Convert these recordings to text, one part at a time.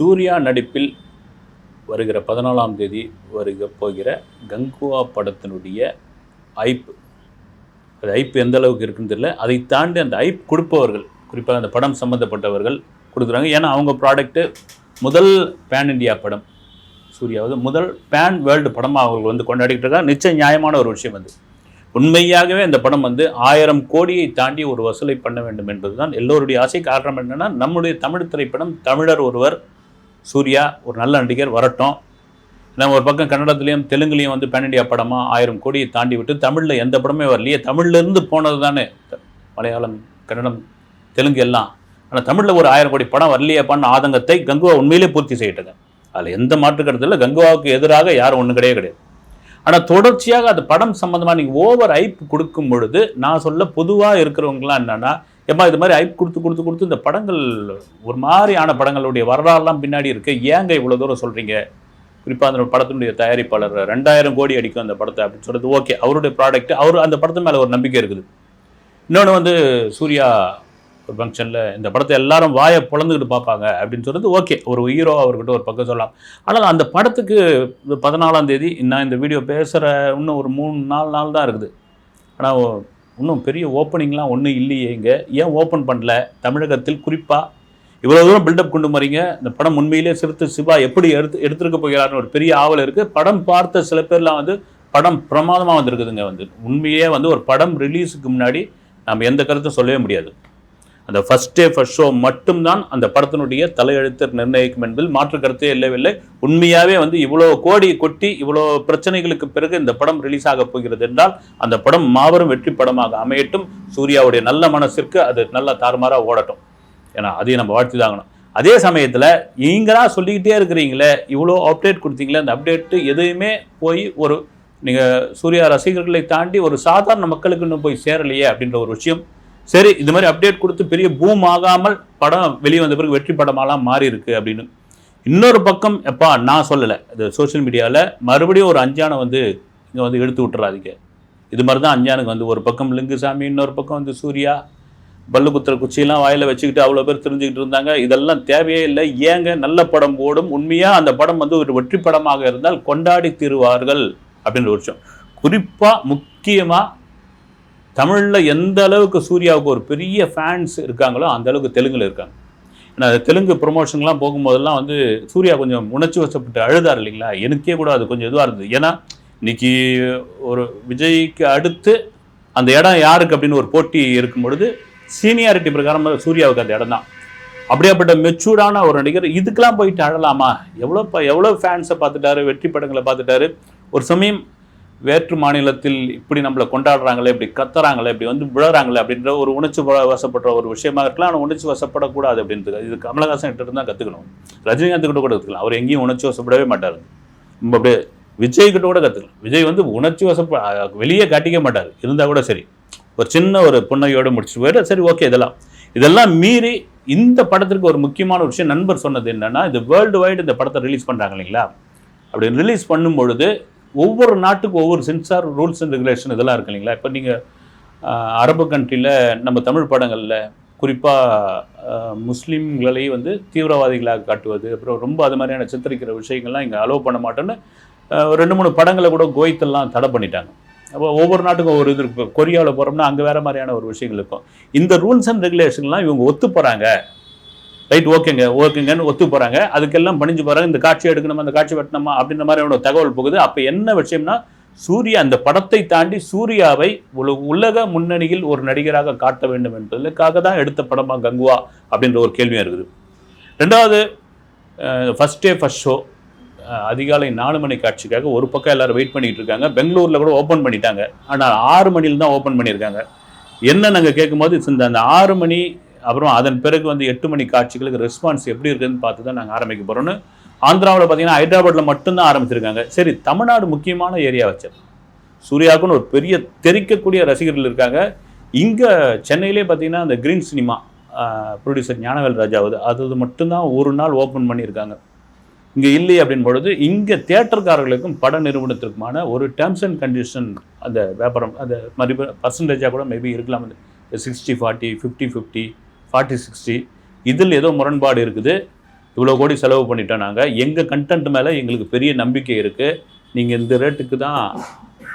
சூர்யா நடிப்பில் வருகிற பதினாலாம் தேதி வருக போகிற கங்குவா படத்தினுடைய ஐப் அது ஐப் எந்த அளவுக்கு இருக்குன்னு தெரியல. அதை தாண்டி அந்த ஐப் கொடுப்பவர்கள் குறிப்பாக அந்த படம் சம்மந்தப்பட்டவர்கள் கொடுக்குறாங்க. ஏன்னா அவங்க ப்ராடக்ட்டு முதல் பேன் இண்டியா படம். சூர்யாவது முதல் பேன் வேர்ல்டு படமாக அவங்க வந்து கொண்டாடிக்கிட்டு இருக்காங்க நிச்சயம் நியாயமான ஒரு விஷயம் அது. உண்மையாகவே இந்த படம் வந்து ஆயிரம் கோடியை தாண்டி ஒரு வசூலை பண்ண வேண்டும் என்பதுதான் எல்லோருடைய ஆசை. காரணம் என்னென்னா நம்முடைய தமிழ் திரைப்படம் தமிழர் ஒருவர் சூர்யா ஒரு நல்ல நடிகர் வரட்டும். நம்ம ஒரு பக்கம் கன்னடத்துலேயும் தெலுங்குலேயும் வந்து பேன் இண்டியா படமாக ஆயிரம் கோடியை தாண்டி விட்டு தமிழில் எந்த படமே வரலையே. தமிழ்லேருந்து போனது தானே. மலையாளம் கன்னடம் தெலுங்கு எல்லாம். ஆனால் தமிழில் ஒரு ஆயிரம் கோடி படம் வரலையேப்பான்னு ஆதங்கத்தை கங்குவா உண்மையிலே பூர்த்தி செய்யிட்டது அதில் எந்த மாற்று கருத்து இல்லை. கங்குவாவுக்கு எதிராக யாரும் ஒன்றும் கிடையவே கிடையாது. ஆனால் தொடர்ச்சியாக அது படம் சம்மந்தமாக நீங்கள் ஓவர் ஐப் கொடுக்கும் பொழுது நான் சொல்ல பொதுவாக இருக்கிறவங்களாம் என்னென்னா ஏம்மா இது மாதிரி ஐப் கொடுத்து கொடுத்து கொடுத்து இந்த படங்கள் ஒரு மாதிரியான படங்களுடைய வரலாறுலாம் பின்னாடி இருக்கு. ஏங்க இவ்வளோ தூரம் சொல்கிறீங்க குறிப்பாக அந்த படத்தினுடைய தயாரிப்பாளர் ரெண்டாயிரம் கோடி அடிக்கும் அந்த படத்தை அப்படின்னு சொல்கிறது ஓகே. அவருடைய ப்ராடக்ட் அவர் அந்த படத்து மேலே ஒரு நம்பிக்கை இருக்குது. இன்னொன்று வந்து சூர்யா ஒரு ஃபங்க்ஷனில் இந்த படத்தை எல்லாரும் வாயை பிளந்துக்கிட்டு பார்ப்பாங்க அப்படின்னு சொல்கிறது ஓகே. ஒரு ஹீரோ அவர்கிட்ட ஒரு பக்கம் சொல்லலாம். ஆனால் அந்த படத்துக்கு பதினாலாம் தேதி நான் இந்த வீடியோ பேசுகிற இன்னும் ஒரு மூணு நாலு நாள் தான் இருக்குது. ஆனால் இன்னும் பெரிய ஓப்பனிங்லாம் ஒன்றும் இல்லையே இங்கே. ஏன் ஓப்பன் பண்ணல? தமிழகத்தில் குறிப்பாக இவ்வளோ தூரம் பில்டப் கொண்டு வரீங்க இந்த படம் உண்மையிலே சிறுத்தை சிவா எப்படி எடுத்து எடுத்துருக்க போகிறார்னு ஒரு பெரிய ஆவல் இருக்குது படம் பார்த்த சில பேர்லாம் வந்து படம் பிரமாதமாக வந்திருக்குதுங்க வந்து. உண்மையே வந்து ஒரு படம் ரிலீஸுக்கு முன்னாடி நம்ம எந்த கருத்தும் சொல்லவே முடியாது. அந்த ஃபர்ஸ்ட் டே ஃபர்ஸ்ட் ஷோ மட்டும்தான் அந்த படத்தினுடைய தலையெழுத்து நிர்ணயிக்கும் என்பதில் மாற்று கருத்தே இல்லவில்லை. உண்மையாகவே வந்து இவ்வளோ கோடி கொட்டி இவ்வளோ பிரச்சனைகளுக்கு பிறகு இந்த படம் ரிலீஸ் ஆக போகிறது என்றால் அந்த படம் மாபெரும் வெற்றி படமாக அமையட்டும். சூர்யாவுடைய நல்ல மனசிற்கு அது நல்ல தாறுமாறாக ஓடட்டும். ஏன்னா அதையும் நம்ம வாழ்த்தி தாங்கணும் அதே சமயத்தில் நீங்களா சொல்லிக்கிட்டே இருக்கிறீங்களே இவ்வளோ அப்டேட் கொடுத்தீங்களே அந்த அப்டேட்டு எதையுமே போய் ஒரு நீங்கள் சூர்யா ரசிகர்களை தாண்டி ஒரு சாதாரண மக்களுக்கு இன்னும் போய் சேரலையே அப்படின்ற ஒரு விஷயம் சரி இது மாதிரி அப்டேட் கொடுத்து பெரிய பூம் ஆகாமல் படம் வெளியே வந்த பிறகு வெற்றி படமாலாம் மாறி இருக்கு அப்படின்னு. இன்னொரு பக்கம் எப்பா நான் சொல்லலை. இது சோஷியல் மீடியாவில் மறுபடியும் ஒரு அஞ்சானை வந்து இங்கே வந்து எடுத்து விட்டுறாதீங்க. இது மாதிரி தான் அஞ்சானுக்கு வந்து ஒரு பக்கம் லிங்குசாமி இன்னொரு பக்கம் வந்து சூர்யா. பல்லு குத்துற குச்சியெல்லாம் வாயில் வச்சுக்கிட்டு அவ்வளோ பேர் தெரிஞ்சுக்கிட்டு இருந்தாங்க. இதெல்லாம் தேவையே இல்லை. ஏங்க நல்ல படம் ஓடும்? உண்மையாக அந்த படம் வந்து ஒரு வெற்றி படமாக இருந்தால் கொண்டாடி தீருவார்கள் அப்படின்ற ஒரு விஷயம். குறிப்பாக முக்கியமாக தமிழில் எந்த அளவுக்கு சூர்யாவுக்கு ஒரு பெரிய ஃபேன்ஸ் இருக்காங்களோ அந்த அளவுக்கு தெலுங்கில் இருக்காங்க. ஏன்னா அது தெலுங்கு ப்ரொமோஷன்லாம் போகும்போதெல்லாம் வந்து சூர்யா கொஞ்சம் உணர்ச்சி வசப்பட்டு அழுதார் இல்லைங்களா? எனக்கே கூட அது கொஞ்சம் இதுவாக இருந்தது. ஏன்னா இன்னைக்கு ஒரு விஜய்க்கு அடுத்து அந்த இடம் யாருக்கு அப்படின்னு ஒரு போட்டி இருக்கும் பொழுது சீனியாரிட்டி பிரகாரம் சூர்யாவுக்கு அந்த இடம் தான். அப்படியாப்பட்ட மெச்சூர்டான ஒரு நடிகர் இதுக்கெல்லாம் போயிட்டு அழலாமா? எவ்வளோ எவ்வளோ ஃபேன்ஸை பார்த்துட்டாரு வெற்றி படங்களை பார்த்துட்டாரு. ஒரு சமயம் வேற்று மாநிலத்தில் இப்படி நம்மளை கொண்டாடுறாங்களே இப்படி கத்துறாங்களே இப்படி வந்து விழறாங்களே அப்படின்ற ஒரு உணர்ச்சி வசப்படுற ஒரு விஷயமா இருக்கலாம். ஆனால் உணர்ச்சி வசப்படக்கூடாது அப்படின்றது இது கமலஹாசன் கிட்ட இருந்து தான் கற்றுக்கணும் ரஜினிகாந்த் கிட்ட கூட கற்றுக்கலாம் அவர் எங்கேயும் உணர்ச்சி வசப்படவே மாட்டார். ரொம்ப அப்படியே விஜய் கிட்ட கூட கற்றுக்கலாம் விஜய் வந்து உணர்ச்சி வசப்ப வெளியே காட்டிக்க மாட்டார். இருந்தால் கூட சரி. ஒரு சின்ன ஒரு புன்னையோடு முடிச்சுட்டு போயிட்டு சரி ஓகே இதெல்லாம். இதெல்லாம் மீறி இந்த படத்திற்கு ஒரு முக்கியமான ஒரு விஷயம் நண்பர் சொன்னது என்னென்னா இது வேர்ல்டு வைடு இந்த படத்தை ரிலீஸ் பண்ணுறாங்க இல்லைங்களா? அப்படி ரிலீஸ் பண்ணும் பொழுது ஒவ்வொரு நாட்டுக்கும் ஒவ்வொரு சென்சார் ரூல்ஸ் அண்ட் ரெகுலேஷன் இதெல்லாம் இருக்கு இல்லைங்களா? இப்போ நீங்கள் அரபு கண்ட்ரியில் நம்ம தமிழ் படங்களில் குறிப்பாக முஸ்லீம்களை வந்து தீவிரவாதிகளாக காட்டுவது அப்புறம் ரொம்ப அது மாதிரியான சித்தரிக்கிற விஷயங்கள்லாம் இங்கே அலோவ் பண்ண மாட்டோன்னு ரெண்டு மூணு படங்களை கூட கோயத்தெல்லாம் தடை பண்ணிட்டாங்க. அப்போ ஒவ்வொரு நாட்டுக்கும் ஒரு இது இருக்கும் கொரியாவில் போகிறோம்னா அங்கே வேறு மாதிரியான ஒரு விஷயங்கள் இருக்கும். இந்த ரூல்ஸ் அண்ட் ரெகுலேஷன்லாம் இவங்க ஒத்து போகிறாங்க ரைட் ஓகேங்க ஓகேங்கன்னு ஒத்து போகிறாங்க அதுக்கெல்லாம் பணிஞ்சு போகிறாங்க இந்த காட்சி எடுக்கணுமா அந்த காட்சி வெட்டணுமா அப்படின்ற மாதிரி ஒரு தகவல் போகுது. அப்போ என்ன விஷயம்னா சூர்யா அந்த படத்தை தாண்டி சூர்யாவை உலக முன்னணியில் ஒரு நடிகராக காட்ட வேண்டும் என்பதற்காக தான் எடுத்த படமா கங்குவா அப்படின்ற ஒரு கேள்வியும் இருக்குது. ரெண்டாவது ஃபஸ்ட் டே ஃபஸ்ட் ஷோ அதிகாலை நாலு மணி காட்சிக்காக ஒரு பக்கம் எல்லாரும் வெயிட் பண்ணிகிட்டு இருக்காங்க. பெங்களூரில் கூட ஓப்பன் பண்ணிட்டாங்க. ஆனால் ஆறு மணியில் தான் ஓப்பன் பண்ணியிருக்காங்க. என்ன நாங்கள் கேட்கும்போது இந்த அந்த ஆறு மணி அப்புறம் அதன் பிறகு வந்து எட்டு மணி காட்சிகளுக்கு ரெஸ்பான்ஸ் எப்படி இருக்குதுன்னு பார்த்து தான் நாங்கள் ஆரம்பிக்க போகிறோன்னு ஆந்திராவில் பார்த்தீங்கன்னா ஹைதராபாத்தில் மட்டும்தான் ஆரம்பிச்சிருக்காங்க. சரி தமிழ்நாடு முக்கியமான ஏரியா வச்சது சூர்யாவுக்குன்னு ஒரு பெரிய தெரிக்கக்கூடிய ரசிகர்கள் இருக்காங்க. இங்கே சென்னையிலே பார்த்தீங்கன்னா அந்த க்ரீன் சினிமா ப்ரொடியூசர் ஞானவேல் ராஜாவது அது மட்டும்தான் ஒரு நாள் ஓப்பன் பண்ணியிருக்காங்க. இங்கே இல்லை அப்படின் பொழுது இங்கே தேட்டர்காரர்களுக்கும் பட நிறுவனத்திற்குமான ஒரு டேர்ம்ஸ் அண்ட் கண்டிஷன் அந்த வியாபாரம் அந்த மாதிரி பர்சன்டேஜாக கூட மேபி இருக்கலாம். Sixty forty fifty fifty forty sixty இதில் ஏதோ முரண்பாடு இருக்குது. இவ்வளோ கோடி செலவு பண்ணிட்டோம் நாங்கள் எங்கள் கண்டென்ட் மேலே எங்களுக்கு பெரிய நம்பிக்கை இருக்குது நீங்கள் இந்த ரேட்டுக்கு தான்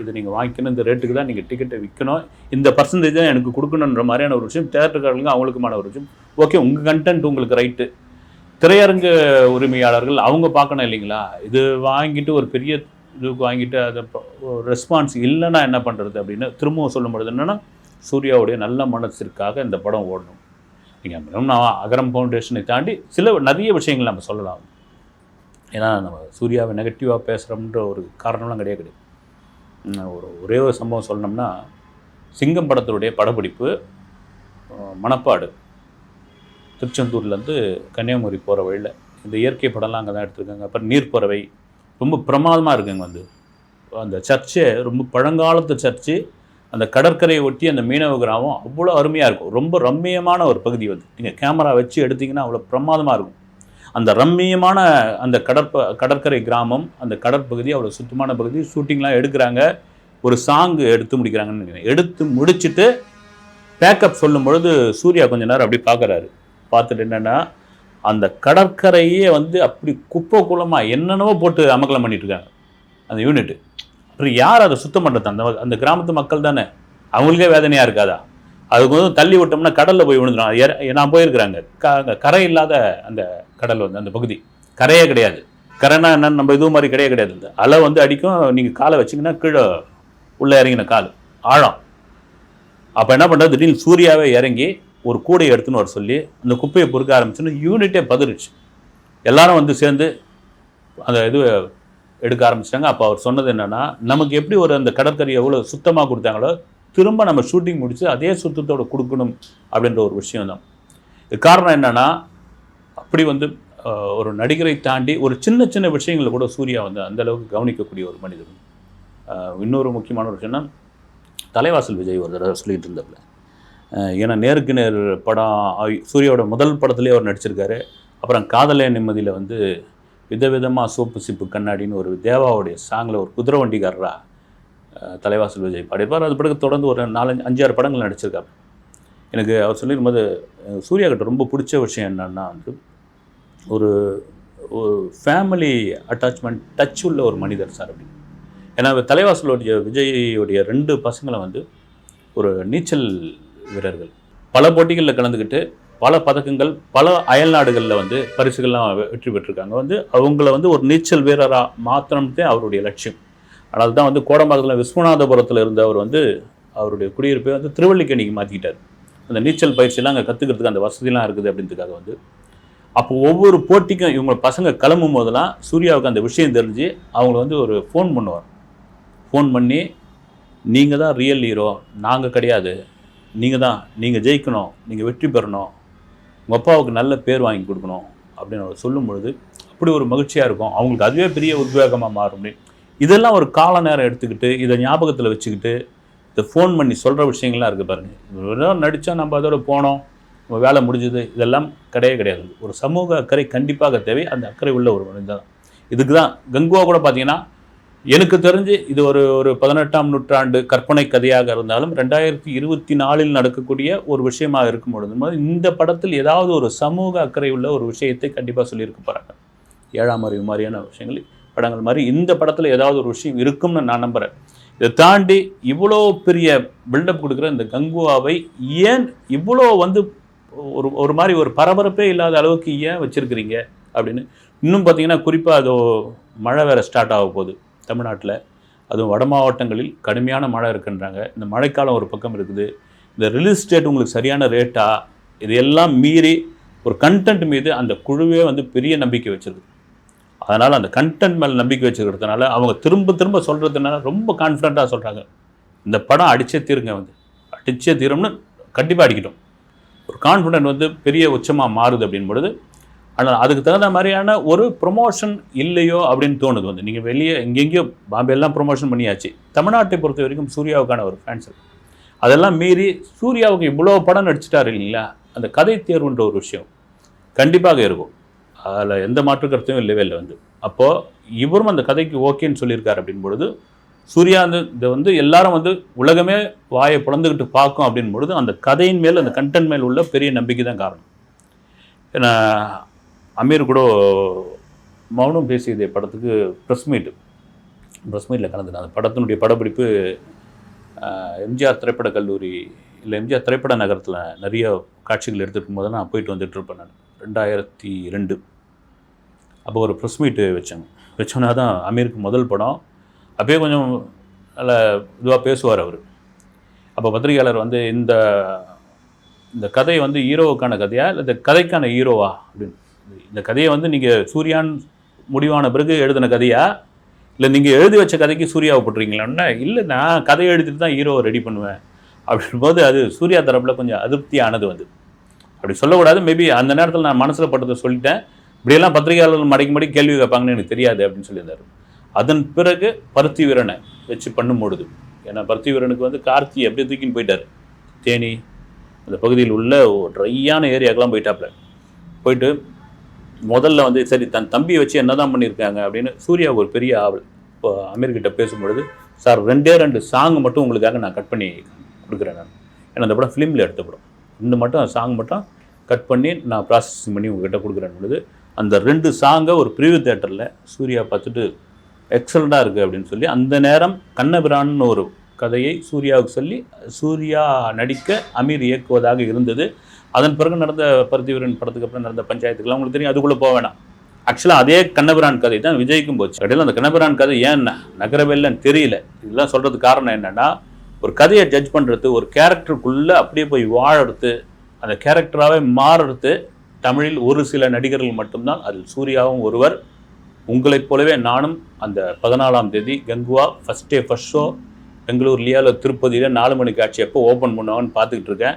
இது நீங்கள் வாங்கிக்கணும். இந்த ரேட்டுக்கு தான் நீங்கள் டிக்கெட்டை விற்கணும். இந்த பர்சன்டேஜ் தான் எனக்கு கொடுக்கணுன்ற மாதிரியான ஒரு விஷயம் தேட்டருக்காரங்க அவங்களுக்குமான ஒரு விஷயம். ஓகே உங்கள் கண்டென்ட் உங்களுக்கு ரைட்டு திரையரங்கு உரிமையாளர்கள் அவங்க பார்க்கணும் இல்லைங்களா? இது வாங்கிட்டு ஒரு பெரிய இதுக்கு வாங்கிட்டு அதை ரெஸ்பான்ஸ் இல்லைன்னா என்ன பண்ணுறது அப்படின்னு திரும்பவும் சொல்லும்பொழுது என்னென்னா சூர்யாவுடைய நல்ல மனசிற்காக இந்த படம் ஓடணும். நீங்கள் நான் அகரம் ஃபவுண்டேஷனை தாண்டி சில நிறைய விஷயங்கள் நம்ம சொல்லலாம். ஏன்னா நம்ம சூர்யாவை நெகட்டிவாக பேசுகிறோம்ன்ற ஒரு காரணம்லாம் கிடையாது. கிடையாது ஒரு ஒரே ஒரு சம்பவம் சொல்லணும்னா சிங்கம் படத்தினுடைய படப்பிடிப்பு மணப்பாடு. திருச்செந்தூர்லேருந்து கன்னியாகுமரி போகிற வழியில் இந்த இயற்கை படம்லாம் அங்கே தான் எடுத்திருக்காங்க. அப்புறம் நீர்ப்பறவை. ரொம்ப பிரமாதமாக இருக்குங்க வந்து. அந்த சர்ச்சை ரொம்ப பழங்காலத்து சர்ச்சு. அந்த கடற்கரையை ஒட்டி அந்த மீனவ கிராமம் அவ்வளோ அருமையாக இருக்கும். ரொம்ப ரம்மியமான ஒரு பகுதி வந்து. நீங்கள் கேமரா வச்சு எடுத்தீங்கன்னா அவ்வளோ பிரமாதமாக இருக்கும். அந்த ரம்மியமான அந்த கடற்ப கடற்கரை கிராமம் அந்த கடற்பகுதி அவ்வளோ சுத்தமான பகுதி. ஷூட்டிங்லாம் எடுக்கிறாங்க. ஒரு சாங் எடுத்து முடிக்கிறாங்கன்னு நினைக்கிறேன். எடுத்து முடிச்சுட்டு பேக்கப் சொல்லும் பொழுது சூர்யா கொஞ்ச நேரம் அப்படி பார்க்குறாரு பார்த்துட்டு என்னென்னா அந்த கடற்கரையே வந்து அப்படி குப்பை குளமாக என்னென்னவோ போட்டு அமக்கலம் பண்ணிட்டு இருக்காங்க. அந்த யூனிட்டு அப்புறம் யார் அதை சுத்தம் பண்ணுறது அந்த அந்த கிராமத்து மக்கள் தானே. அவங்களுக்கே வேதனையாக இருக்காதா? அதுக்கு வந்து தள்ளி விட்டோம்னா கடலில் போய் விழுந்துடும் ஏற- நான் போயிருக்கிறாங்க க கரை இல்லாத அந்த கடல் வந்து அந்த பகுதி. கரையே கிடையாது. கரைனா என்னன்னு நம்ம இது மாதிரி கிடையாது. கிடையாது அலை வந்து அடிக்கும். நீங்கள் காலை வச்சிங்கன்னா கீழே உள்ளே இறங்கின கால். ஆழம். அப்போ என்ன பண்ணுறது திடீர்னு சூர்யாவே இறங்கி ஒரு கூடையை எடுத்துன்னு வர சொல்லி அந்த குப்பையை பொறுக்க ஆரம்பிச்சுன்னு யூனிட்டே பதறிச்சு எல்லாரும் வந்து சேர்ந்து அந்த இது எடுக்க ஆரம்பிச்சிட்டாங்க. அப்போ அவர் சொன்னது என்னென்னா நமக்கு எப்படி ஒரு அந்த கடற்கரை எவ்வளோ சுத்தமாக கொடுத்தாங்களோ திரும்ப நம்ம ஷூட்டிங் முடித்து அதே சுத்தத்தோடு கொடுக்கணும் அப்படின்ற ஒரு விஷயம் தான் இது காரணம் என்னென்னா அப்படி வந்து ஒரு நடிகரை தாண்டி ஒரு சின்ன சின்ன விஷயங்களை கூட சூர்யா வந்து அந்த அளவுக்கு கவனிக்கக்கூடிய ஒரு மனிதர். இன்னொரு முக்கியமான ஒரு விஷயம்னா தலைவாசல் விஜய் ஒரு தடவை சொல்லிகிட்டு இருந்தப்பில் ஏன்னா நேருக்கு நேர் படம் சூர்யாவோட முதல் படத்துலேயே அவர் நடிச்சிருக்காரு. அப்புறம் காதலே நிம்மதியில் வந்து விதவிதமாக சோப்பு சிப்பு கண்ணாடின்னு ஒரு தேவாவுடைய சாங்கில் ஒரு குதிரை வண்டிக்காரரா தலைவாசல் விஜய் பாடிப்பார் அது பிறகு தொடர்ந்து ஒரு நாலஞ்சு அஞ்சாறு படங்கள் நடிச்சிருக்காரு. எனக்கு அவர் சொல்லியிருக்கும்போது போது சூர்யா கிட்ட ரொம்ப பிடிச்ச விஷயம் என்னன்னா வந்து ஒரு ஒரு ஃபேமிலி அட்டாச்மெண்ட் டச் உள்ள ஒரு மனிதர் சார் அப்படி. ஏன்னா தலைவாசலுடைய விஜயுடைய ரெண்டு பசங்களை வந்து ஒரு நீச்சல் வீரர்கள். பல போட்டிகளில் கலந்துக்கிட்டு பல பதக்கங்கள் பல அயல் நாடுகளில் வந்து பரிசுகள்லாம் வெற்றி பெற்றிருக்காங்க. வந்து அவங்கள வந்து ஒரு நீச்சல் வீரராக மாற்றணும்தே அவருடைய லட்சியம். அதனால தான் வந்து கோடம்பாக்கத்தில் விஸ்வநாதபுரத்தில் இருந்தவர் வந்து அவருடைய குடியிருப்பை வந்து திருவள்ளிக்கணிக்கு மாற்றிக்கிட்டார் அந்த நீச்சல் பயிற்சியெல்லாம் அங்கே கற்றுக்கிறதுக்கு அந்த வசதிலாம் இருக்குது அப்படின்றதுக்காக வந்து. அப்போ ஒவ்வொரு போட்டிக்கும் இவங்க பசங்க கிளம்பும் போதெல்லாம் சூர்யாவுக்கு அந்த விஷயம் தெரிஞ்சு அவங்கள வந்து ஒரு ஃபோன் பண்ணுவார். ஃபோன் பண்ணி நீங்கள் தான் ரியல் ஹீரோ நாங்கள் கிடையாது. நீங்கள் தான் நீங்கள் ஜெயிக்கணும் நீங்கள் வெற்றி பெறணும் உங்கள் அப்பாவுக்கு நல்ல பேர் வாங்கி கொடுக்கணும் அப்படின்னு சொல்லும் பொழுது அப்படி ஒரு மகிழ்ச்சியாக இருக்கும். அவங்களுக்கு அதுவே பெரிய உத்வேகமாக மாறும். அப்படின்னு இதெல்லாம் ஒரு கால நேரம் எடுத்துக்கிட்டு இதை ஞாபகத்தில் வச்சுக்கிட்டு இதை ஃபோன் பண்ணி சொல்கிற விஷயங்கள்லாம் இருக்குது பாருங்கள் நடித்தா நம்ம அதோட போனோம். நம்ம வேலை முடிஞ்சது. இதெல்லாம் கிடையவே கிடையாது. ஒரு சமூக அக்கறை கண்டிப்பாக தேவை. அந்த அக்கறை உள்ள ஒரு மனிதன் இதுக்கு தான் கங்குவா கூட பார்த்தீங்கன்னா எனக்கு தெரிஞ்சு இது ஒரு ஒரு பதினெட்டாம் நூற்றாண்டு கற்பனை கதையாக இருந்தாலும் ரெண்டாயிரத்தி இருபத்தி நாலில் நடக்கக்கூடிய ஒரு விஷயமாக இருக்கும் பொழுது இந்த படத்தில் ஏதாவது ஒரு சமூக அக்கறை உள்ள ஒரு விஷயத்தை கண்டிப்பாக சொல்லியிருக்க போகிறாங்க ஏழாம் அறிவு மாதிரியான விஷயங்கள் படங்கள் மாதிரி இந்த படத்தில் ஏதாவது ஒரு விஷயம் இருக்கும்னு நான் நம்புகிறேன் இதை தாண்டி இவ்வளோ பெரிய பில்டப் கொடுக்குற இந்த கங்குவாவை ஏன் இவ்வளோ வந்து ஒரு ஒரு மாதிரி ஒரு பரபரப்பே இல்லாத அளவுக்கு ஏன் வச்சுருக்கிறீங்க அப்படின்னு? இன்னும் பார்த்தீங்கன்னா குறிப்பாக அது மழை வேறு ஸ்டார்ட் ஆக போகுது. தமிழ்நாட்டில் அதுவும் வட மாவட்டங்களில் கடுமையான மழை இருக்குன்றாங்க. இந்த மழைக்காலம் ஒரு பக்கம் இருக்குது. இந்த ரிலீஸ் டேட் உங்களுக்கு சரியான ரேட்டா இதையெல்லாம் மீறி ஒரு கண்டென்ட் மீது அந்த குழுவே வந்து பெரிய நம்பிக்கை வச்சுருக்கு அதனால் அந்த கண்டென்ட் மேலே நம்பிக்கை வச்சுக்கிறதுனால அவங்க திரும்ப திரும்ப சொல்கிறதுனால ரொம்ப கான்ஃபிடண்ட்டாக சொல்கிறாங்க இந்த படம் அடித்தே தீருங்க வந்து. அடித்தே தீரும்னு கண்டிப்பாக அடிக்கட்டும். ஒரு கான்ஃபிடென்ட் வந்து பெரிய உச்சமாக மாறுது அப்படின் பொழுது ஆனால் அதுக்கு தகுந்த மாதிரியான ஒரு ப்ரொமோஷன் இல்லையோ அப்படின்னு தோணுது வந்து. நீங்கள் வெளியே எங்கெங்கேயோ பாம்பேலாம் ப்ரொமோஷன் பண்ணியாச்சு. தமிழ்நாட்டை பொறுத்த வரைக்கும் சூர்யாவுக்கான ஒரு ஃபேன்ஸ் அதெல்லாம் மீறி சூர்யாவுக்கு இவ்வளோ படம் நடிச்சிட்டாரு இல்லைங்களா? அந்த கதை தேர்வுன்ற ஒரு விஷயம் கண்டிப்பாக இருக்கும். அதில் எந்த மாற்று கருத்தையும் இல்லவே இல்லை வந்து. அப்போது இவரும் அந்த கதைக்கு ஓகேன்னு சொல்லியிருக்காரு அப்படின் பொழுது சூர்யா வந்து இதை வந்து எல்லாரும் வந்து உலகமே வாயை பிளந்துக்கிட்டு பார்க்கும் அப்படின் பொழுது அந்த கதையின் மேல் அந்த கண்டென்ட் மேல் உள்ள பெரிய நம்பிக்கை தான் காரணம். ஏன்னா அமீர் கூட மௌனம் பேசியது படத்துக்கு ப்ரெஸ் மீட் ப்ரெஸ் மீட்டில் கலந்துட்டேன். அந்த படத்தினுடைய படப்பிடிப்பு எம்ஜிஆர் திரைப்பட கல்லூரி இல்லை எம்ஜிஆர் திரைப்பட நகரத்தில் நிறைய காட்சிகள் எடுத்துருக்கும் போது நான் போயிட்டு வந்துட்டு இருப்பேன் நான். ரெண்டாயிரத்தி ரெண்டு. அப்போ ஒரு ப்ரெஸ் மீட்டு வச்சாங்க வச்சோன்னா தான் அமீருக்கு முதல் படம். அப்பயே கொஞ்சம் நல்ல இதுவாக பேசுவார் அவர். அப்போ பத்திரிகையாளர் வந்து இந்த இந்த கதை வந்து ஹீரோவுக்கான கதையா? இல்லை இந்த கதைக்கான ஹீரோவா? அப்படின்னு. இந்த கதையை வந்து நீங்கள் சூர்யான் முடிவான பிறகு எழுதின கதையா? இல்லை நீங்கள் எழுதி வச்ச கதைக்கு சூர்யாவை போட்டுறீங்களான்னா இல்லை நான் கதையை எழுதிட்டு தான் ஹீரோவை ரெடி பண்ணுவேன். அப்படின் போது அது சூர்யா தரப்பில் கொஞ்சம் அதிருப்தியானது வந்து. அப்படி சொல்லக்கூடாது. மேபி அந்த நேரத்தில் நான் மனசில் பட்டதை சொல்லிட்டேன். இப்படியெல்லாம் பத்திரிகையாளர்கள் மடக்கி மடி கேள்வி கேட்பாங்கன்னு எனக்கு தெரியாது அப்படின்னு சொல்லியிருந்தாரு. அதன் பிறகு பருத்தி வீரனை வச்சு பண்ணும்பொழுது ஏன்னா பருத்தி வீரனுக்கு வந்து கார்த்தி அப்படியே தூக்கின்னு போயிட்டார். தேனி அந்த பகுதியில் உள்ள ட்ரையான ஏரியாக்கெல்லாம் போயிட்டாப்புல. போயிட்டு முதல்ல வந்து சரி தன் தம்பியை வச்சு என்னதான் பண்ணியிருக்காங்க அப்படின்னு சூர்யா ஒரு பெரிய ஆவல் இப்போ அமீர்கிட்ட பேசும்பொழுது சார் ரெண்டே ரெண்டு சாங் மட்டும் உங்களுக்காக நான் கட் பண்ணி கொடுக்குறேன் நான். ஏன்னா அந்த படம் ஃபிலிமில் எடுத்த படம். இந்த மட்டும் சாங் மட்டும் கட் பண்ணி நான் ப்ராசஸிங் பண்ணி உங்ககிட்ட கொடுக்குறேன் பொழுது அந்த ரெண்டு சாங்கை ஒரு ப்ரீவியூ தேட்டரில் சூர்யா பார்த்துட்டு எக்ஸலண்ட்டாக இருக்குது அப்படின்னு சொல்லி அந்த நேரம் கண்ணபிரான்னு ஒரு கதையை சூர்யாவுக்கு சொல்லி சூர்யா நடிக்க அமீர் இயக்குவதாக இருந்தது. அதன் பிறகு நடந்த பருத்திவீரன் படத்துக்கு அப்புறம் நடந்த பஞ்சாயத்துக்கெல்லாம் உங்களுக்கு தெரியும் அதுக்குள்ளே போக வேணாம். ஆக்சுவலாக அதே கண்ணபிரான் கதை தான் விஜய்க்கும் போச்சு. கடையில் அந்த கண்ணபிரான் கதை ஏன் ந- நகரவில்லைன்னு தெரியல. இதெல்லாம் சொல்கிறதுக்கு காரணம் என்னென்னா ஒரு கதையை ஜட்ஜ் பண்ணுறது ஒரு கேரக்டருக்குள்ளே அப்படியே போய் வாழறது அந்த கேரக்டராகவே மாறுறது தமிழில் ஒரு சில நடிகர்கள் மட்டும்தான் அதில் சூர்யாவும் ஒருவர் உங்களைப் போலவே நானும் அந்த பதினாலாம் தேதி Kanguva first day first show பெங்களூர்லேயோ இல்லை திருப்பதியில் நாலு மணி காட்சி எப்போ ஓப்பன் பண்ணுவாங்கன்னு பார்த்துக்கிட்டு இருக்கேன்.